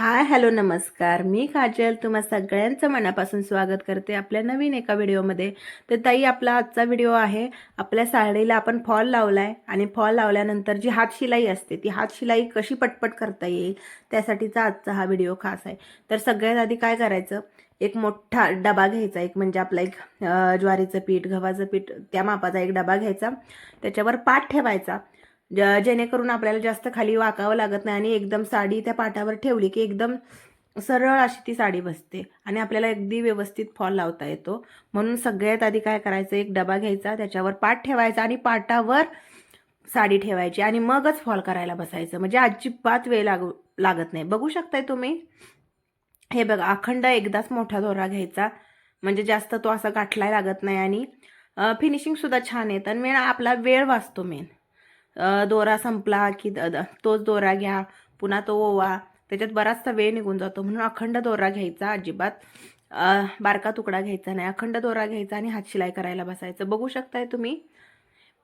Hi hello नमस्कार. मी काजल. तुम्हा सगळ्यांचं मनापासून स्वागत करते आपल्या नवीन एका व्हिडिओमध्ये. तर ताई आपला आजचा व्हिडिओ आहे आपल्या साडीला आपण फॉल लावला आहे आणि फॉल लावल्यानंतर जी हातशिलाई असते ती हातशिलाई कशी पटपट करता येईल त्यासाठीचा आजचा हा व्हिडिओ खास आहे. तर सगळ्यात आधी काय करायचं? एक मोठा डबा घ्यायचा एक म्हणजे आपला एक ज्वारीचं पीठ गव्हाचं पीठ त्या मापाचा एक डबा घ्यायचा. त्याच्यावर पाठ ठेवायचा. जेणेकरून आपल्याला जास्त खाली वाकावं लागत नाही आणि एकदम साडी त्या पाटावर ठेवली की एकदम सरळ अशी ती साडी बसते आणि आपल्याला अगदी व्यवस्थित फॉल लावता येतो. म्हणून सगळ्यात आधी काय करायचं? एक डबा घ्यायचा त्याच्यावर पाट ठेवायचा आणि पाटावर साडी ठेवायची आणि मगच फॉल करायला बसायचं. म्हणजे अजिबात वेळ लागू लागत नाही. बघू शकताय तुम्ही? हे बघा अखंड एकदाच मोठा दोरा घ्यायचा. म्हणजे जास्त तो असा गाठलाय लागत नाही आणि फिनिशिंगसुद्धा छान येतं आणि मेन आपला वेळ वाचतो मेन. दोरा संपला की द- तोच दोरा घ्या पुन्हा तो ओवा. त्याच्यात बराचसा वेळ निघून जातो. म्हणून अखंड दोरा घ्यायचा अजिबात. बारका तुकडा घ्यायचा नाही. अखंड दोरा घ्यायचा आणि हातशिलाई करायला बसायचं. बघू शकताय तुम्ही?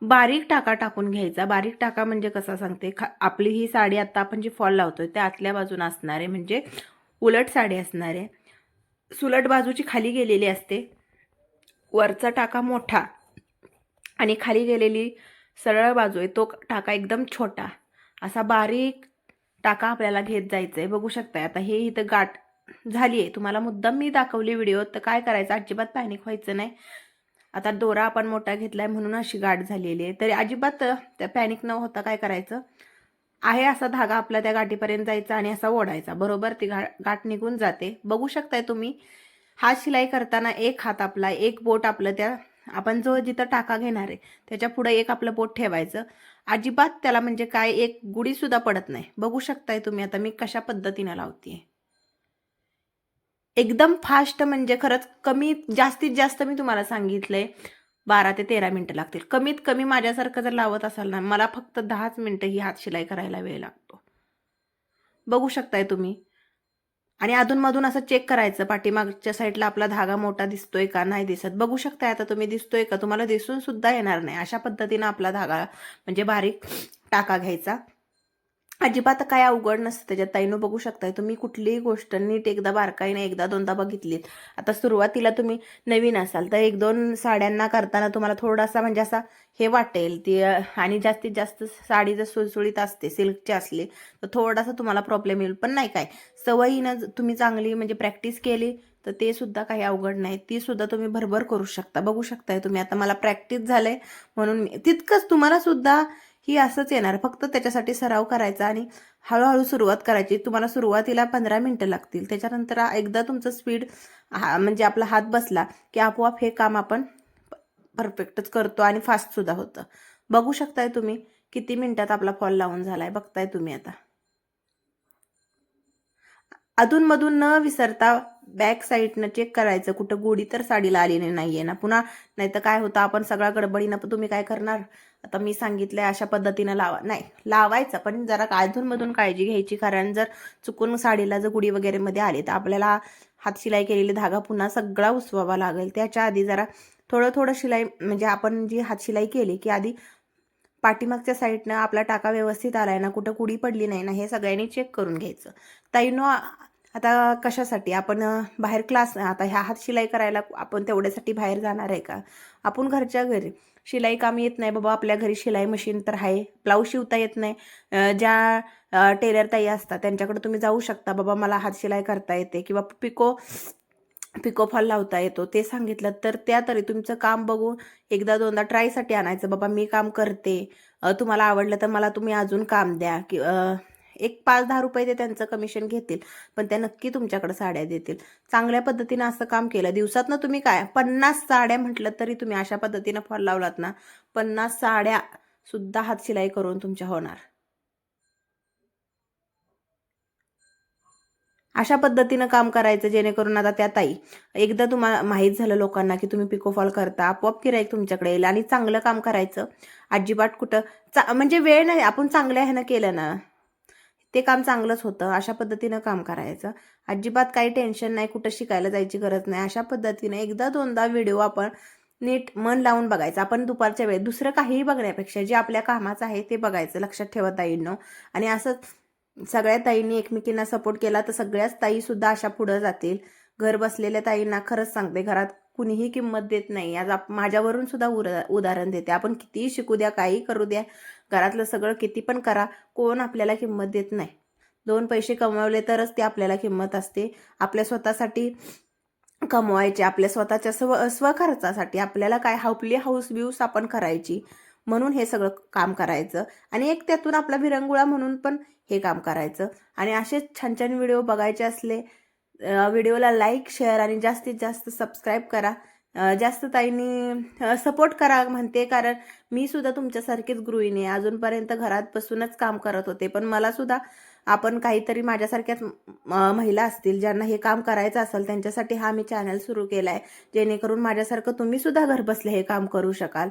बारीक टाका टाकून घ्यायचा. बारीक टाका म्हणजे कसा सांगते? खा आपली ही साडी आत्ता आपण जी फॉल लावतोय त्या आतल्या बाजून असणारे म्हणजे उलट साडी असणारे सुलट बाजूची खाली गेलेली असते. वरचा टाका मोठा. आणि खाली गेलेली सरळ बाजू आहे तो टाका एकदम छोटा. असा बारीक टाका आपल्याला घेत जायचं आहे बघू शकताय आता हे इथं गाठ झाली आहे तुम्हाला मुद्दाम मी दाखवली व्हिडिओ तर काय करायचं? अजिबात पॅनिक व्हायचं नाही. आता दोरा आपण मोठा घेतलाय म्हणून अशी गाठ झालेली आहे. तरी अजिबात त्या पॅनिक न होता काय करायचं? आहे असा धागा आपला त्या गाठीपर्यंत जायचा आणि असा ओढायचा. बरोबर ती गा गाठ निघून जाते. बघू शकताय तुम्ही हा शिलाई करताना एक हात आपला एक बोट आपलं त्या आपण जो जिथं टाका घेणार आहे त्याच्या पुढे एक आपलं बोट ठेवायचं. अजिबात त्याला म्हणजे काय एक गुडीसुद्धा पडत नाही. बघू शकताय तुम्ही आता मी कशा पद्धतीनं लावते एकदम फास्ट म्हणजे खरंच कमी जास्तीत जास्त मी तुम्हाला सांगितलंय बारा ते तेरा मिनटं लागतील. कमीत कमी माझ्यासारखं जर लावत असाल ना मला फक्त दहाच मिनटं ही हात शिलाई करायला वेळ लागतो. बघू शकताय तुम्ही. आणि अधूनमधून असं चेक करायचं. पाठीमागच्या साईडला आपला धागा मोठा दिसतोय का? नाही दिसत. बघू शकताय आता तुम्ही दिसतोय का? तुम्हाला दिसून सुद्धा येणार नाही. अशा पद्धतीनं आपला धागा म्हणजे बारीक टाका घ्यायचा. अजिबात काय अवघड नसतं त्याच्यात. ताईनो बघू शकताय तुम्ही कुठलीही गोष्ट नीट एकदा बारकाईने एकदा दोनदा बघितलीत. आता सुरुवातीला तुम्ही नवीन असाल तर एक दोन साड्यांना करताना तुम्हाला थोडासा म्हणजे असा हे वाटेल ती आणि जास्तीत जास्त साडी जर सुळसुळीत असते सिल्कची असली तर थोडासा तुम्हाला प्रॉब्लेम येईल. पण नाही काय सवयीनं तुम्ही चांगली म्हणजे प्रॅक्टिस केली तर ते सुद्धा काही अवघड नाही. ती सुद्धा तुम्ही भरभर करू शकता. बघू शकताय तुम्ही. आता मला प्रॅक्टिस झालंय म्हणून तितकंच तुम्हाला सुद्धा ही असंच येणार. फक्त त्याच्यासाठी सराव करायचा आणि हळूहळू सुरुवात करायची. तुम्हाला सुरुवातीला पंधरा मिनटं लागतील. त्याच्यानंतर एकदा तुमचं स्पीड म्हणजे आपला हात बसला की आपोआप हे काम आपण परफेक्टच करतो आणि फास्टसुद्धा होतं. बघू शकताय तुम्ही किती मिनिटात आपला फॉल लावून झालाय. बघताय तुम्ही आता. अधूनमधून न विसरता बॅक साईडनं चेक करायचं. कुठं गोडी तर साडीला आलेली नाहीये ना. पुन्हा नाही तर काय होतं आपण सगळा गडबडीनं पण तुम्ही काय करणार? आता मी सांगितलंय अशा पद्धतीनं लावा. नाही लावायचं पण जरा अधूनमधून काळजी घ्यायची. कारण जर चुकून साडीला जर गुढी वगैरे मध्ये आली तर आपल्याला हात शिलाई केलेली धागा पुन्हा सगळा उसवावा लागेल. त्याच्या आधी जरा थोडं थोडं शिलाई म्हणजे आपण जी हात शिलाई केली की आधी पाठीमागच्या साईडनं आपला टाका व्यवस्थित आलाय ना कुठं कुडी पडली नाही ना हे सगळ्यांनी चेक करून घ्यायचं. ताईनो आता कशासाठी? आपण बाहेर क्लास आता ह्या हात शिलाई करायला आपण तेवढ्यासाठी बाहेर जाणार आहे का? आपण घरच्या घरी. शिलाई काम येत नाही बाबा आपल्या घरी शिलाई मशीन तर आहे. ब्लाऊज शिवता येत नाही. ज्या टेलर ताई असतात त्यांच्याकडे तुम्ही जाऊ शकता. बाबा मला हात शिलाई करता येते किंवा पिको पिको फॉल लावता येतो. ते सांगितलं तर त्या तरी तुमचं काम बघून एकदा दोनदा ट्रायसाठी आणायचं. बाबा मी काम करते. तुम्हाला आवडलं तर मला तुम्ही अजून काम द्या. कि एक पाच दहा रुपये ते त्यांचं कमिशन घेतील पण त्या नक्की तुमच्याकडे साड्या देतील. चांगल्या पद्धतीनं असं काम केलं. दिवसातनं तुम्ही काय पन्नास साड्या म्हटलं तरी तुम्ही अशा पद्धतीनं फॉल लावलात ना पन्नास साड्या सुद्धा हात शिलाई करून तुमच्या होणार. अशा पद्धतीनं काम करायचं जेणेकरून आता त्या ताई एकदा तुम्हाला माहीत झालं लोकांना की तुम्ही पिकोफॉल करता आपोआप किरायक तुमच्याकडे येईल आणि चांगलं काम करायचं. अजिबात कुठं चा म्हणजे वेळ नाही आपण चांगल्या ह्यानं केलं ना. ते काम चांगलंच होतं अशा पद्धतीनं काम करायचं. अजिबात काही टेन्शन नाही कुठं शिकायला जायची गरज नाही. अशा पद्धतीने एकदा दोनदा व्हिडिओ आपण नीट मन लावून बघायचं. आपण दुपारच्या वेळेत दुसरं काहीही बघण्यापेक्षा जे आपल्या कामाचं आहे ते बघायचं लक्षात ठेवत ताईंनो. आणि असंच सगळ्या ताईंनी एकमेकींना सपोर्ट केला तर सगळ्याच ताईसुद्धा अशा पुढं जातील. घर बसलेल्या ताईंना खरंच सांगते घरात कुणीही किंमत देत नाही. आज आप माझ्यावरून सुद्धा उर उदाहरण देते. आपण कितीही शिकू द्या काही करू द्या घरातलं सगळं किती पण करा कोण आपल्याला किंमत देत नाही. दोन पैसे कमवले तरच ते आपल्याला किंमत असते. आपल्या स्वतःसाठी कमवायचे आपल्या स्वतःच्या स्व स्वखर्चासाठी आपल्याला काय हाऊपली हाऊस बिऊस आपण करायची म्हणून हे सगळं काम करायचं. आणि एक त्यातून आपला विरंगुळा म्हणून पण हे काम करायचं. आणि असेच छान छान व्हिडिओ बघायचे असले व्हिडिओला लाईक शेअर आणि जास्तीत जास्त सबस्क्राईब करा. जास्त ताईंनी सपोर्ट करा म्हणते कारण मी सुद्धा तुमच्यासारखीच गृहिणी आहे. अजूनपर्यंत घरात बसूनच काम करत होते. पण मला सुद्धा आपण काहीतरी माझ्यासारख्याच महिला असतील ज्यांना हे काम करायचं असेल त्यांच्यासाठी हा मी चॅनल सुरू केला आहे जेणेकरून माझ्यासारखं तुम्ही सुद्धा घर बसले हे काम करू शकाल.